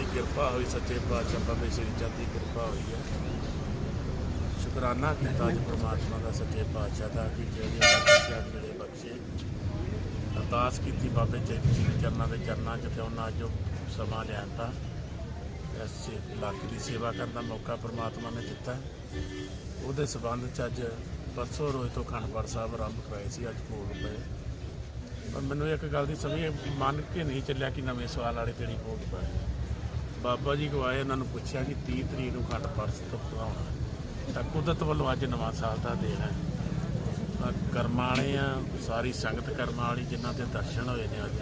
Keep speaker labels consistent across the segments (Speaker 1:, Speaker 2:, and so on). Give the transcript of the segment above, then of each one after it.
Speaker 1: ਦੀ ਕਿਰਪਾ ਹੋਈ, ਸੱਚੇ ਪਾਤਸ਼ਾਹ ਬਾਬੇ ਸ੍ਰੀ ਚੰਦ ਦੀ ਕਿਰਪਾ ਹੋਈ ਹੈ। ਸ਼ੁਕਰਾਨਾ ਕੀਤਾ ਅੱਜ ਪ੍ਰਮਾਤਮਾ ਦਾ, ਸੱਚੇ ਪਾਤਸ਼ਾਹ ਦਾ, ਕਿ ਜਿਹੜੇ ਉਹਨਾਂ ਬਖਸ਼ਿਆ, ਜਿਹੜੇ ਬਖਸ਼ੇ। ਅਰਦਾਸ ਕੀਤੀ ਬਾਬੇ ਚੈਤੀ ਜੀ ਚਰਨਾਂ ਦੇ ਚਰਨਾਂ 'ਚ ਤੇ ਉਹਨਾਂ ਅੱਜ ਉਹ ਸਮਾਂ ਲਿਆਂਦਾ ਇਸ ਇਲਾਕੇ ਦੀ ਸੇਵਾ ਕਰਨ ਦਾ ਮੌਕਾ ਪ੍ਰਮਾਤਮਾ ਨੇ ਦਿੱਤਾ। ਉਹਦੇ ਸਬੰਧ 'ਚ ਅੱਜ ਪਰਸੋਂ ਰੋਜ਼ ਤੋਂ ਖੰਡਪੜ ਸਾਹਿਬ ਆਰੰਭ ਕਰਾਏ ਸੀ, ਅੱਜ ਭੋਗ ਪਏ। ਪਰ ਮੈਨੂੰ ਇੱਕ ਗੱਲ ਦੀ ਸਮਝ ਮੰਨ ਕੇ ਨਹੀਂ ਚੱਲਿਆ ਕਿ ਨਵੇਂ ਸਵਾਲ ਵਾਲੇ ਦਿਨ ਭੋਗ ਪਏ। ਬਾਬਾ ਜੀ ਕੋ ਆਏ ਉਹਨਾਂ ਨੂੰ ਪੁੱਛਿਆ ਕਿ 30 ਤਰੀਕ ਨੂੰ ਖੰਡ ਪਰਸ ਤੋਂ ਪੜਾਉਣਾ ਤਾਂ ਕੁਦਰਤ ਵੱਲੋਂ ਅੱਜ ਨਵਾਂ ਸਾਲ ਦਾ ਦਿਨ ਹੈ। ਤਾਂ ਕਰਮਾਂ ਵਾਲੇ ਆ, ਸਾਰੀ ਸੰਗਤ ਕਰਮਾਂ ਵਾਲੀ ਜਿਨ੍ਹਾਂ ਦੇ ਦਰਸ਼ਨ ਹੋਏ ਨੇ ਅੱਜ।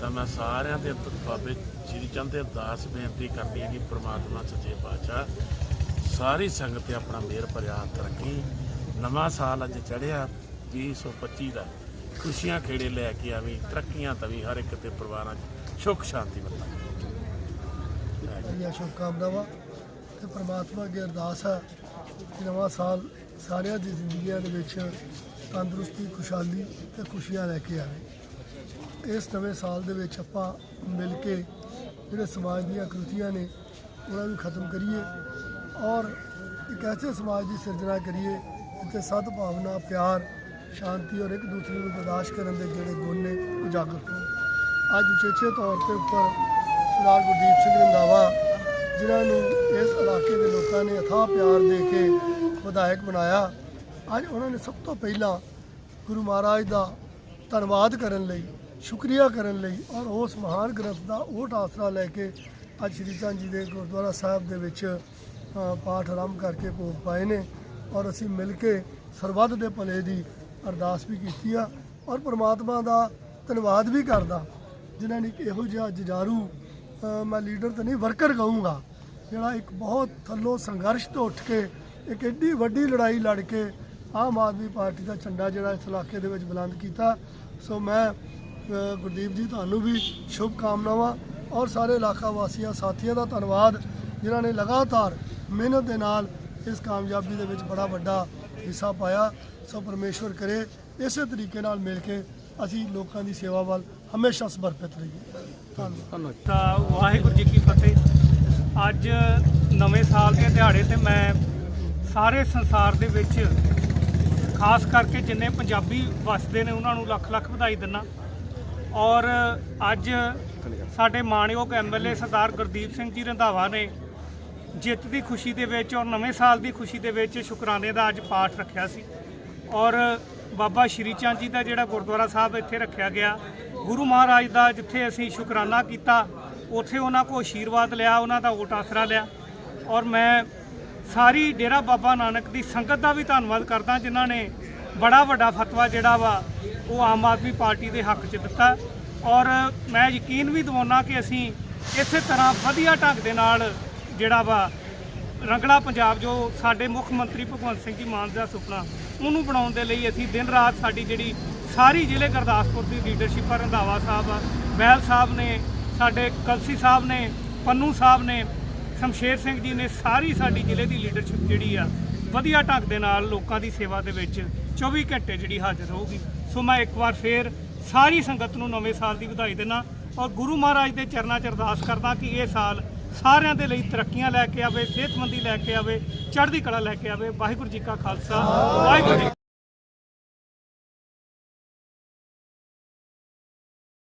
Speaker 1: ਤਾਂ ਮੈਂ ਸਾਰਿਆਂ ਦੇ ਬਾਬੇ ਸ਼੍ਰੀ ਚੰਦ ਦੇ ਅਰਦਾਸ ਬੇਨਤੀ ਕਰਦੀ ਹੈ ਕਿ ਪ੍ਰਮਾਤਮਾ ਸੱਚੇ ਪਾਤਸ਼ਾਹ ਸਾਰੀ ਸੰਗਤ ਤੇ ਆਪਣਾ ਮਿਹਰ ਭਰਿਆ ਹੱਥ ਰੱਖੀ। ਨਵਾਂ ਸਾਲ ਅੱਜ ਚੜ੍ਹਿਆ 2025 ਦਾ। ਖੁਸ਼ੀਆਂ ਖੇੜੇ ਲੈ ਕੇ ਆਵੀਂ, ਤਰੱਕੀਆਂ ਤਵੀ ਹਰ ਇੱਕ ਤੇ ਪਰਿਵਾਰਾਂ 'ਚ ਸੁੱਖ ਸ਼ਾਂਤੀ ਵਰਤਾਂ
Speaker 2: ਸ਼ੁਭਕਾਮਨਾਵਾਂ ਤੇ ਪ੍ਰਮਾਤਮਾ ਅੱਗੇ ਅਰਦਾਸ ਹੈ ਕਿ ਨਵਾਂ ਸਾਲ ਸਾਰਿਆਂ ਦੀ ਜ਼ਿੰਦਗੀਆਂ ਦੇ ਵਿੱਚ ਤੰਦਰੁਸਤੀ, ਖੁਸ਼ਹਾਲੀ ਤੇ ਖੁਸ਼ੀਆਂ ਲੈ ਕੇ ਆਵੇ। ਇਸ ਨਵੇਂ ਸਾਲ ਦੇ ਵਿੱਚ ਆਪਾਂ ਮਿਲ ਕੇ ਜਿਹੜੇ ਸਮਾਜ ਦੀਆਂ ਕ੍ਰਿਤੀਆਂ ਨੇ, ਉਹਨਾਂ ਨੂੰ ਖਤਮ ਕਰੀਏ ਔਰ ਇੱਕ ਐਸੇ ਸਮਾਜ ਦੀ ਸਿਰਜਣਾ ਕਰੀਏ ਜਿੱਥੇ ਸਦ ਭਾਵਨਾ ਪਿਆਰ, ਸ਼ਾਂਤੀ ਔਰ ਇੱਕ ਦੂਸਰੇ ਨੂੰ ਬਰਦਾਸ਼ਤ ਕਰਨ ਦੇ ਜਿਹੜੇ ਗੁਣ ਨੇ ਉਜਾਗਰ ਹੋਣ। ਅੱਜ ਉਚੇਚੇ ਤੌਰ ਤੇ ਉੱਪਰ ਸਰਦਾਰ ਗੁਰਦੀਪ ਸਿੰਘ ਰੰਧਾਵਾ, ਜਿਨ੍ਹਾਂ ਨੂੰ ਇਸ ਇਲਾਕੇ ਦੇ ਲੋਕਾਂ ਨੇ ਅਥਾਹ ਪਿਆਰ ਦੇ ਕੇ ਵਿਧਾਇਕ ਬਣਾਇਆ। ਅੱਜ ਉਹਨਾਂ ਨੇ ਸਭ ਤੋਂ ਪਹਿਲਾਂ ਗੁਰੂ ਮਹਾਰਾਜ ਦਾ ਧੰਨਵਾਦ ਕਰਨ ਲਈ, ਸ਼ੁਕਰੀਆ ਕਰਨ ਲਈ ਔਰ ਉਸ ਮਹਾਨ ਗ੍ਰੰਥ ਦਾ ਉਹ ਆਸਰਾ ਲੈ ਕੇ ਅੱਜ ਸ਼੍ਰੀ ਚੰਦ ਜੀ ਦੇ ਗੁਰਦੁਆਰਾ ਸਾਹਿਬ ਦੇ ਵਿੱਚ ਪਾਠ ਆਰੰਭ ਕਰਕੇ ਭੋਗ ਪਾਏ ਨੇ ਔਰ ਅਸੀਂ ਮਿਲ ਕੇ ਸਰਬੱਤ ਦੇ ਭਲੇ ਦੀ ਅਰਦਾਸ ਵੀ ਕੀਤੀ ਆ ਔਰ ਪ੍ਰਮਾਤਮਾ ਦਾ ਧੰਨਵਾਦ ਵੀ ਕਰਦਾ, ਜਿਨ੍ਹਾਂ ਨੇ ਇਹੋ ਜਿਹਾ ਜਜਾਰੂ ਮੈਂ ਲੀਡਰ ਤਾਂ ਨਹੀਂ, ਵਰਕਰ ਕਹੂੰਗਾ। ਜਿਹੜਾ ਇੱਕ ਬਹੁਤ ਥੱਲੋਂ ਸੰਘਰਸ਼ ਤੋਂ ਉੱਠ ਕੇ, ਇੱਕ ਐਡੀ ਵੱਡੀ ਲੜਾਈ ਲੜ ਕੇ ਆਮ ਆਦਮੀ ਪਾਰਟੀ ਦਾ ਝੰਡਾ ਜਿਹੜਾ ਇਸ ਇਲਾਕੇ ਦੇ ਵਿੱਚ ਬੁਲੰਦ ਕੀਤਾ। ਸੋ ਮੈਂ ਗੁਰਦੀਪ ਜੀ, ਤੁਹਾਨੂੰ ਵੀ ਸ਼ੁਭ ਕਾਮਨਾਵਾਂ ਔਰ ਸਾਰੇ ਇਲਾਕਾ ਵਾਸੀਆਂ, ਸਾਥੀਆਂ ਦਾ ਧੰਨਵਾਦ, ਜਿਨ੍ਹਾਂ ਨੇ ਲਗਾਤਾਰ ਮਿਹਨਤ ਦੇ ਨਾਲ ਇਸ ਕਾਮਯਾਬੀ ਦੇ ਵਿੱਚ ਬੜਾ ਵੱਡਾ ਹਿੱਸਾ ਪਾਇਆ। ਸੋ ਪਰਮੇਸ਼ਵਰ ਕਰੇ, ਇਸੇ ਤਰੀਕੇ ਨਾਲ ਮਿਲ ਕੇ ਅਸੀਂ ਲੋਕਾਂ ਦੀ ਸੇਵਾ ਵੱਲ ਹਮੇਸ਼ਾ ਸਮਰਪਿਤ ਰਹੀਏ ਧੰਨਵਾਦ।
Speaker 3: ਤਾਂ ਵਾਹਿਗੁਰੂ ਜੀ ਕੀ ਫਤਿਹ। ਅੱਜ ਨਵੇਂ ਸਾਲ ਦੇ ਦਿਹਾੜੇ ਤੇ ਮੈਂ ਸਾਰੇ ਸੰਸਾਰ ਦੇ ਵਿੱਚ, ਖਾਸ ਕਰਕੇ ਜਿੰਨੇ ਪੰਜਾਬੀ ਵਸਦੇ ਨੇ, ਉਹਨਾਂ ਨੂੰ ਲੱਖ ਲੱਖ ਵਧਾਈ ਦਿੰਦਾ ਔਰ ਅੱਜ ਸਾਡੇ ਮਾਣਯੋਗ ਐਮਐਲਏ ਸਰਦਾਰ ਗੁਰਦੀਪ ਸਿੰਘ ਜੀ ਰੰਧਾਵਾ ਨੇ ਜਿੱਤ ਦੀ ਖੁਸ਼ੀ ਦੇ ਵਿੱਚ ਔਰ ਨਵੇਂ ਸਾਲ ਦੀ ਖੁਸ਼ੀ ਦੇ ਵਿੱਚ ਸ਼ੁਕਰਾਨੇ ਦਾ ਅੱਜ ਪਾਠ ਰੱਖਿਆ ਸੀ। ਔਰ ਬਾਬਾ ਸ਼੍ਰੀ ਚੰਦ ਜੀ ਦਾ ਜਿਹੜਾ ਗੁਰਦੁਆਰਾ ਸਾਹਿਬ ਇੱਥੇ ਰੱਖਿਆ ਗਿਆ ਗੁਰੂ ਮਹਾਰਾਜ ਦਾ ਜਿੱਥੇ ਅਸੀਂ ਸ਼ੁਕਰਾਨਾ ਕੀਤਾ, ਉੱਥੇ ਉਹਨਾਂ ਕੋ ਆਸ਼ੀਰਵਾਦ ਲਿਆ, ਉਹਨਾਂ ਦਾ ਓਟ ਆਸਰਾ ਲਿਆ। ਔਰ ਮੈਂ ਸਾਰੀ ਡੇਰਾ ਬਾਬਾ ਨਾਨਕ ਦੀ ਸੰਗਤ ਦਾ ਵੀ ਧੰਨਵਾਦ ਕਰਦਾ, ਜਿਨ੍ਹਾਂ ਨੇ ਬੜਾ ਵੱਡਾ ਫਤਵਾ ਜਿਹੜਾ ਵਾ, ਉਹ ਆਮ ਆਦਮੀ ਪਾਰਟੀ ਦੇ ਹੱਕ 'ਚ ਦਿੱਤਾ। ਔਰ ਮੈਂ ਯਕੀਨ ਵੀ ਦਿਵਾਉਣਾ ਕਿ ਅਸੀਂ ਇਸੇ ਤਰ੍ਹਾਂ ਵਧੀਆ ਢੰਗ ਦੇ ਨਾਲ ਜਿਹੜਾ ਵਾ, ਰੰਗਲਾ ਪੰਜਾਬ ਜੋ ਸਾਡੇ ਮੁੱਖ ਮੰਤਰੀ ਭਗਵੰਤ ਸਿੰਘ ਜੀ ਮਾਨ ਦਾ ਸੁਪਨਾ, ਉਹਨੂੰ ਬਣਾਉਣ ਦੇ ਲਈ ਅਸੀਂ ਦਿਨ ਰਾਤ ਸਾਡੀ ਜਿਹੜੀ ਸਾਰੀ ਜ਼ਿਲ੍ਹੇ ਗੁਰਦਾਸਪੁਰ ਦੀ ਲੀਡਰਸ਼ਿਪ ਆ, ਰੰਧਾਵਾ ਸਾਹਿਬ ਆ ਬਹਿਲ ਸਾਹਿਬ ਨੇ, ਸਾਡੇ ਕਲਸੀ ਸਾਹਿਬ ਨੇ, ਪੰਨੂ ਸਾਹਿਬ ਨੇ, ਸ਼ਮਸ਼ੇਰ ਸਿੰਘ ਜੀ ਨੇ ਸਾਰੀ ਸਾਡੀ ਜ਼ਿਲ੍ਹੇ ਦੀ ਲੀਡਰਸ਼ਿਪ ਜਿਹੜੀ ਆ, ਵਧੀਆ ਢੰਗ ਦੇ ਨਾਲ ਲੋਕਾਂ ਦੀ ਸੇਵਾ ਦੇ ਵਿੱਚ 24 ਘੰਟੇ ਜਿਹੜੀ ਹਾਜ਼ਰ ਰਹੂਗੀ ਸੋ ਮੈਂ ਇੱਕ ਵਾਰ ਫੇਰ ਸਾਰੀ ਸੰਗਤ ਨੂੰ ਨਵੇਂ ਸਾਲ ਦੀ ਵਧਾਈ ਦਿੰਦਾ ਔਰ ਗੁਰੂ ਮਹਾਰਾਜ ਦੇ ਚਰਨਾਂ 'ਚ ਅਰਦਾਸ ਕਰਦਾ ਕਿ ਇਹ ਸਾਲ ਸਾਰਿਆਂ ਦੇ ਲਈ ਤਰੱਕੀਆਂ ਲੈ ਕੇ ਆਵੇ, ਸਿਹਤਮੰਦੀ ਲੈ ਕੇ ਆਵੇ, ਚੜ੍ਹਦੀ ਕਲਾ ਲੈ ਕੇ ਆਵੇ। ਵਾਹਿਗੁਰੂ ਜੀ ਕਾ ਖਾਲਸਾ, ਵਾਹਿਗੁਰੂ ਜੀ